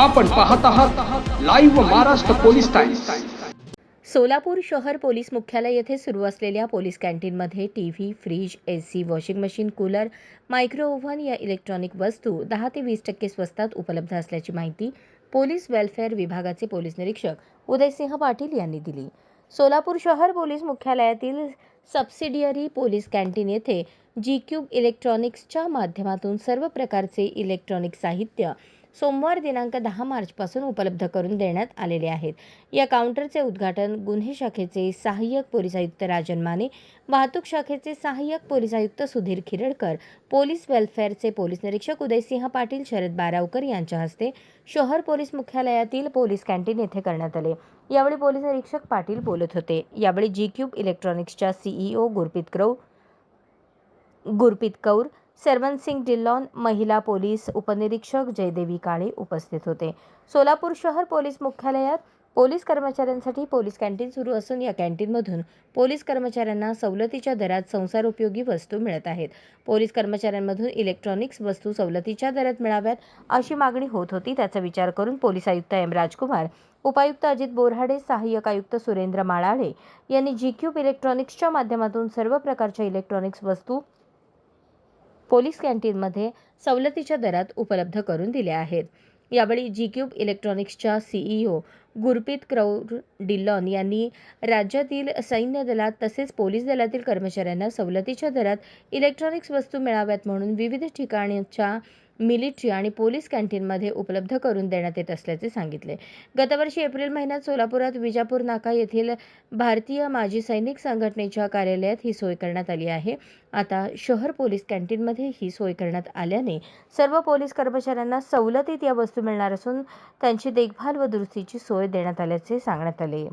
आपण पाहत आहात live Maharashtra police times Solapur शहर पोलीस मुख्यालय येथे सुरू असलेल्या पोलीस कॅन्टीनमध्ये T V fridge A C washing machine cooler micro oven या इलेक्ट्रॉनिक वस्तू दहा ते वीस टक्के स्वस्तात उपलब्ध असल्याची माहिती पोलीस वेलफेअर विभागाचे पोलीस निरीक्षक उदयसिंह पाटील यांनी दिली. सोलापूर शहर पोलीस मुख्यालयातील सबसिडियरी पोलीस कॅन्टीन येथे जी क्यूब इलेक्ट्रॉनिक्सच्या माध्यमातून सर्व प्रकारचे इलेक्ट्रॉनिक साहित्य सोमवार दिनांक दहा मार्चपासून उपलब्ध करून देण्यात आलेले आहेत. या काउंटरचे उद्घाटन गुन्हे शाखेचे सहाय्यक पोलीस आयुक्त राजन माने वाहतूक शाखेचे सहाय्यक पोलीस आयुक्त सुधीर खिरडकर पोलीस वेलफेअरचे पोलीस निरीक्षक उदयसिंह पाटील शरद बारावकर यांच्या हस्ते शहर पोलीस मुख्यालयातील पोलीस कॅन्टीन येथे करण्यात आले. यावेळी पोलीस निरीक्षक पाटील बोलत होते. यावेळी जी क्यूब इलेक्ट्रॉनिक्सच्या सीईओ गुरप्रीत क्रौ गुरप्रीत कौर सरवन सिंग डिल्लॉन महिला पोलीस उपनिरीक्षक जयदेवी काळे उपस्थित होते. सोलापूर शहर पोलीस मुख्यालयात पोलीस कर्मचाऱ्यांसाठी पोलीस कॅन्टीन सुरू असून या कॅन्टीनमधून पोलीस कर्मचाऱ्यांना सवलतीच्या दरात संसारोपयोगी वस्तू मिळत आहेत. पोलीस कर्मचाऱ्यांमधून इलेक्ट्रॉनिक्स वस्तू सवलतीच्या दरात मिळाव्यात अशी मागणी होत होती त्याचा विचार करून पोलीस आयुक्त एम. राजकुमार उपायुक्त अजित बोरहाडे सहाय्यक आयुक्त सुरेंद्र माळाळे यांनी जी क्यूब इलेक्ट्रॉनिक्सच्या माध्यमातून सर्व प्रकारच्या इलेक्ट्रॉनिक्स वस्तू पोलीस कॅन्टीनमध्ये सवलतीच्या दरात उपलब्ध करून दिल्या आहेत. यावेळी जी क्यूब इलेक्ट्रॉनिक्सच्या सीईओ गुरप्रीत क्रौर डिल्लॉन यांनी राज्यातील सैन्य दलात तसेच पोलीस दलातील कर्मचाऱ्यांना सवलतीच्या दरात इलेक्ट्रॉनिक्स वस्तू मिळाव्यात म्हणून विविध ठिकाणच्या मिलिटरी आणि पोलीस कॅन्टीनमध्ये उपलब्ध करून देण्यात येत असल्याचे सांगितले. गतवर्षी एप्रिल महिन्यात सोलापुरात विजापूर नाका येथील भारतीय माजी सैनिक संघटनेच्या कार्यालयात ही सोय करण्यात आली आहे. आता शहर पोलीस कॅन्टीनमध्ये ही सोय करण्यात आल्याने सर्व पोलीस कर्मचाऱ्यांना सवलतीत या वस्तू मिळणार असून त्यांची देखभाल व दुरुस्तीची सोय देण्यात आल्याचे सांगण्यात आले.